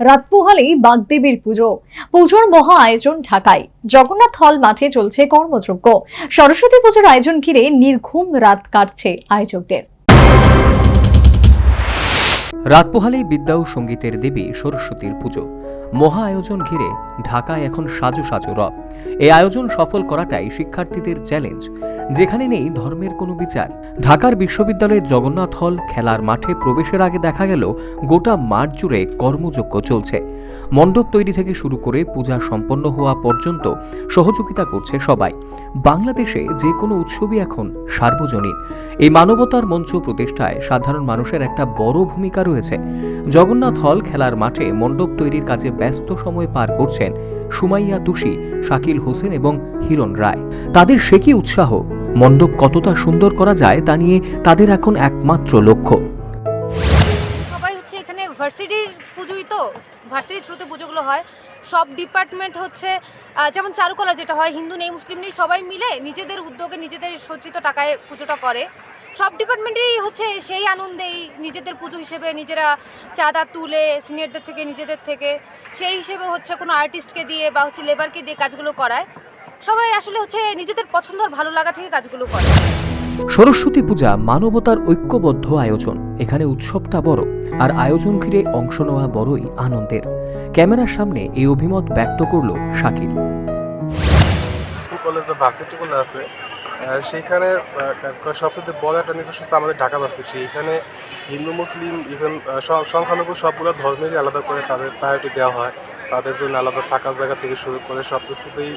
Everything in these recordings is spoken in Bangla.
রাত পোহালেই বাগদেবীর পুজো। পুজোর মহা আয়োজন ঢাকায়। জগন্নাথ হল মাঠে চলছে কর্মযজ্ঞ। সরস্বতী পুজোর আয়োজন ঘিরে নির্ঘুম রাত কাটছে আয়োজকদের। রাত পোহালেই বিদ্যা ও সঙ্গীতের দেবী সরস্বতীর পুজো। মহা আয়োজন ঘিরে ঢাকায় এখন সাজু সাজু রব। এই আয়োজন সফল করাটাই শিক্ষার্থীদের চ্যালেঞ্জ। যেখানে নেই ধর্মের কোনো বিচার। ঢাকার বিশ্ববিদ্যালয়ের জগন্নাথ হল খেলার মাঠে প্রবেশের আগে দেখা গেল গোটা মাঠ জুড়ে কর্মযজ্ঞ চলছে। মণ্ডপ তৈরি থেকে শুরু করে পূজা সম্পন্ন হওয়া পর্যন্ত সহযোগিতা করছে সবাই। বাংলাদেশে যে কোনো উৎসবই এখন সার্বজনীন। এই মানবতার মঞ্চ প্রতিষ্ঠায় সাধারণ মানুষের একটা বড় ভূমিকা রয়েছে। জগন্নাথ হল খেলার মাঠে মণ্ডপ তৈরির কাজে ব্যস্ত সময় পার করছেন সুমাইয়া তুষি শাকিল হোসেন এবং হিরণ রায়। তাদের সে কি উৎসাহ? মণ্ডপ কতটা সুন্দর করা যায় তা নিয়ে তাদের এখন একমাত্র লক্ষ্য। সবাই হচ্ছে এখানে ভার্সিটির পুজোই তো ভার্সিটির থ্রুতে পুজোগুলো হয়। সব ডিপার্টমেন্ট হচ্ছে যেমন চারুকলা যেটা হয়, হিন্দু, নেই, মুসলিম, নেই, সবাই মিলে নিজেদের উদ্যোগে নিজেদের সজ্জিত টাকায় পুজোটা করে। সব ডিপার্টমেন্টেরই হচ্ছে সেই আনন্দেই নিজেদের পুজো হিসেবে নিজেরা চাঁদা তুলে সিনিয়রদের থেকে, নিজেদের থেকে, সেই হিসেবে হচ্ছে কোনো আর্টিস্টকে দিয়ে বা হচ্ছে লেবারকে দিয়ে কাজগুলো করায়। সবাই আসলে হচ্ছে নিজেদের পছন্দ আর ভালো লাগা থেকে কাজগুলো করে। সরস্বতী পূজা মানবতার ঐক্যবদ্ধ আয়োজন। এখানে উৎসবটা বড় আর আয়োজন ঘিরে অংশ নেওয়া বড়ই আনন্দের। ক্যামেরার সামনে এই অভিমত ব্যক্ত করল শাকিল। স্কুল কলেজ বা ভার্সিটিগুলো আছে। সেইখানে সবচেয়ে বড় একটা নির্দিষ্ট হচ্ছে আমাদের ঢাকা ভার্সিটি এখানে হিন্দু মুসলিম ইভেন সংখ্যালঘু সবগুলো ধর্মেরই আলাদা করে তাদের প্রায়োরিটি দেওয়া হয়। তাদের জন্য আলাদা থাকার জায়গা থেকে শুরু করে সব কিছুতেই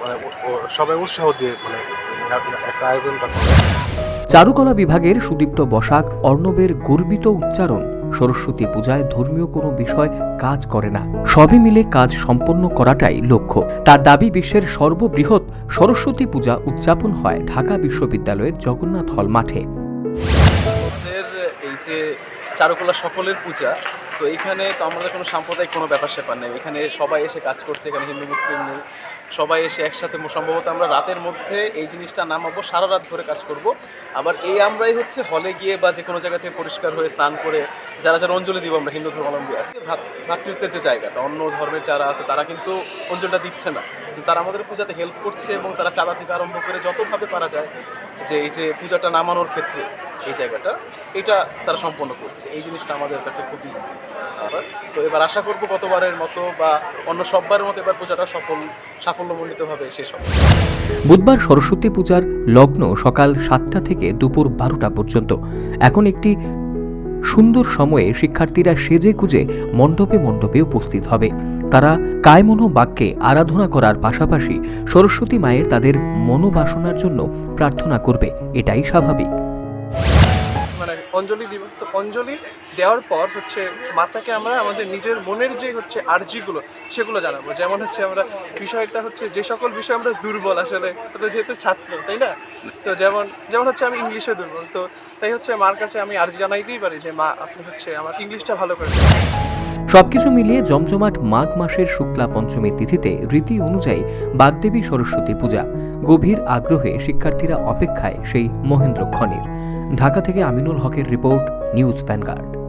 মানে সবাই উৎসাহ দিয়ে মানে একটা আয়োজনটা করে। চারুকলা বিভাগের সুদীপ্ত বসাক অর্ণবের গর্বিত উচ্চারণ সরস্বতী পূজায় ধর্মীয় কোনো বিষয় কাজ করে না। সবই মিলে কাজ সম্পন্ন করাটাই লক্ষ্য। তার দাবি বিশ্বের সর্ববৃহৎ সরস্বতী পূজা উদযাপন হয় ঢাকা বিশ্ববিদ্যালয়ের জগন্নাথ হল মাঠে। আমাদের এই যে চারুকলা সকলের পূজা। তো এইখানে তো আমাদের কোনো সাম্প্রদায়িক কোনো ব্যাপার স্যাপার নেই। এখানে সবাই এসে কাজ করছে, এখানে হিন্দু, মুসলিম নেই। সবাই এসে একসাথে সম্ভবত আমরা রাতের মধ্যে এই জিনিসটা নামাবো, সারা রাত ধরে কাজ করব। আবার এই আমরাই হচ্ছে হলে গিয়ে বা যে কোনো জায়গা থেকে পরিষ্কার হয়ে স্নান করে যারা যারা অঞ্জলি দিব আমরা, হিন্দু ধর্মাবলম্বী আছি ভ্রাত- ভ্রাতৃত্বের যে জায়গাটা, অন্য ধর্মের যারা আছে তারা কিন্তু অঞ্জলিটা দিচ্ছে না। তারা আমাদের পূজাতে হেল্প করছে এবং তারা চাঁদা থেকে আরম্ভ করে যতভাবে পারা যায় যে এই যে পূজাটা নামানোর ক্ষেত্রে এই জায়গাটা, এটা তারা সম্পন্ন করছে। এই জিনিসটা আমাদের কাছে খুবই তো এবার আশা করব গতবারের মতো বা অন্য সববারের মতো এবার পূজাটা সফল সাফল্যমণ্ডিতভাবে শেষ হবে। বুধবার সরস্বতী পূজার লগ্ন সকাল সাতটা থেকে দুপুর বারোটা পর্যন্ত। এখন একটি সুন্দর সময়ে শিক্ষার্থীরা সেজে খুঁজে মণ্ডপে মণ্ডপে উপস্থিত হবে। তারা কায়মনো বাক্যে আরাধনা করার পাশাপাশি সরস্বতী মায়ের তাদের মনোবাসনার জন্য প্রার্থনা করবে। এটাই স্বাভাবিক। মানে অঞ্জলি দিব তো অঞ্জলি দেওয়ার পর হচ্ছে মাতাকে আমরা আমাদের নিজের মনের যে হচ্ছে আর্জিগুলো সেগুলো জানাব। যেমন হচ্ছে আমরা বিষয়টা হচ্ছে যে সকল বিষয় আমরা দুর্বল আসলে, তো যেহেতু ছাত্র, তাই না? তো যেমন যেমন হচ্ছে আমি ইংলিশে দুর্বল, তো তাই হচ্ছে মার কাছে আমি আর্জি জানাইতেই পারি যে, মা, আপনি হচ্ছে আমার ইংলিশটা ভালো করে সবকিছু মিলিয়ে জমজমাট মাঘ মাসের শুক্লা পঞ্চমী তিথিতে রীতি অনুযায়ী বাগদেবী সরস্বতী পূজা। গভীর আগ্রহে শিক্ষার্থীরা অপেক্ষায় সেই মহেন্দ্রক্ষণের ঢাকা থেকে আমিনুল হকের রিপোর্ট নিউজ ভ্যানগার্ড।